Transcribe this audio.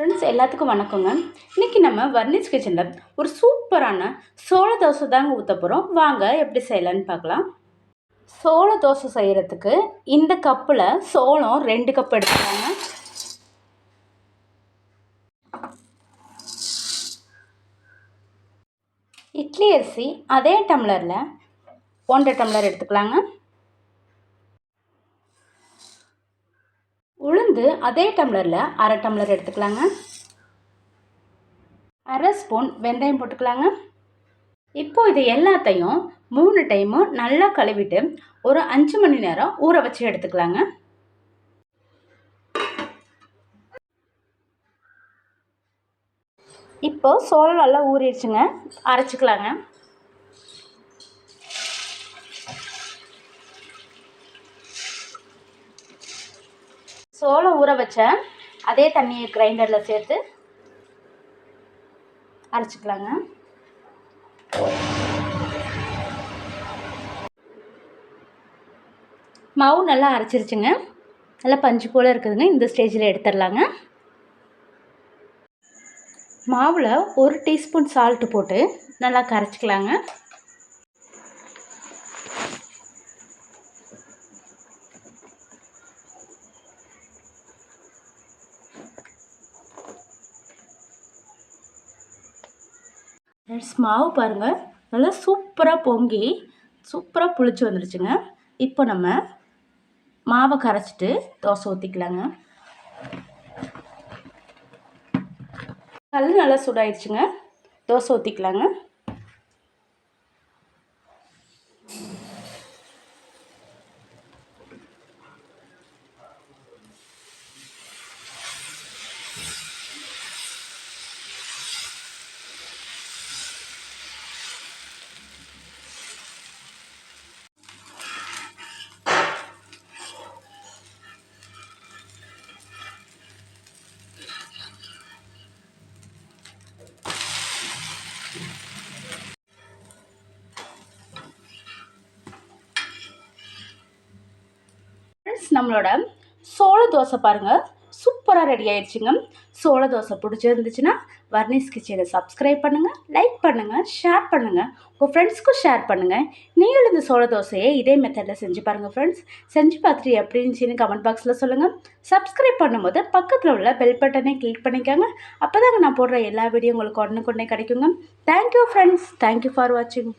Friends எல்லாத்துக்கும் வணக்கங்க. இன்றைக்கி நம்ம வர்னிஸ் கிச்சனில் ஒரு சூப்பரான சோள தோசை தாங்க ஊற்ற போகிறோம் வாங்க எப்படி செய்யலான்னு பார்க்கலாம். சோள தோசை செய்கிறதுக்கு இந்த கப்பில் சோளம் ரெண்டு கப் எடுத்துக்கலாங்க இட்லி அரிசி அதே டம்ளரில் ஒன்றரை டம்ளர் எடுத்துக்கலாங்க. உளுந்து அதே டம்ளரில் அரை டம்ளர் எடுத்துக்கலாங்க. அரை ஸ்பூன் வெந்தயம் போட்டுக்கலாங்க. இப்போ இது எல்லாத்தையும் மூணு டைமும் நல்லா கழுவிட்டு ஒரு அஞ்சு மணி நேரம் ஊற வச்சு எடுத்துக்கலாங்க. இப்போ சோளம் நல்லா ஊறிடுச்சுங்க. அரைச்சிக்கலாங்க. சோளம் ஊற வச்சேன் அதே தண்ணியை கிரைண்டரில் சேர்த்து அரைச்சிக்கலாங்க. மாவு நல்லா அரைச்சிருச்சுங்க. நல்லா பஞ்சு போல் இருக்குதுங்க. இந்த ஸ்டேஜில் எடுத்துடலாங்க. மாவில் ஒரு டீஸ்பூன் சால்ட்டு போட்டு நல்லா கரைச்சிக்கலாங்க. ஃப்ரெண்ட்ஸ் மாவு பாருங்கள் நல்லா சூப்பராக பொங்கி சூப்பராக புளிச்சு வந்துடுச்சுங்க இப்போ நம்ம மாவை கரைச்சிட்டு தோசை ஊற்றிக்கலாங்க கல் நல்லா சூடாயிடுச்சுங்க. தோசை ஊற்றிக்கலாங்க ஃப்ரெண்ட்ஸ் நம்மளோட சோள தோசை பாருங்கள் சூப்பராக ரெடி ஆயிடுச்சுங்க. சோள தோசை பிடிச்சிருந்துச்சுன்னா வர்னிஸ் கிச்சனை சப்ஸ்கிரைப் பண்ணுங்கள் லைக் பண்ணுங்கள் ஷேர் பண்ணுங்கள் உங்கள் ஃப்ரெண்ட்ஸ்க்கும் ஷேர் பண்ணுங்கள் நீங்களும் இந்த சோள தோசையை இதே மெத்தடில் செஞ்சு பாருங்கள் ஃப்ரெண்ட்ஸ் செஞ்சு பார்த்துட்டு எப்படி இருந்துச்சுன்னு கமெண்ட் பாக்ஸில் சொல்லுங்கள் சப்ஸ்கிரைப் பண்ணும்போது பக்கத்தில் உள்ள பெல் பட்டனை கிளிக் பண்ணிக்கோங்க. அப்போ தாங்க நான் போடுற எல்லா வீடியோ உங்களுக்கு உடனுக்குடனே கிடைக்குங்க. தேங்க்யூ ஃப்ரெண்ட்ஸ் தேங்க்யூ ஃபார் வாட்சிங்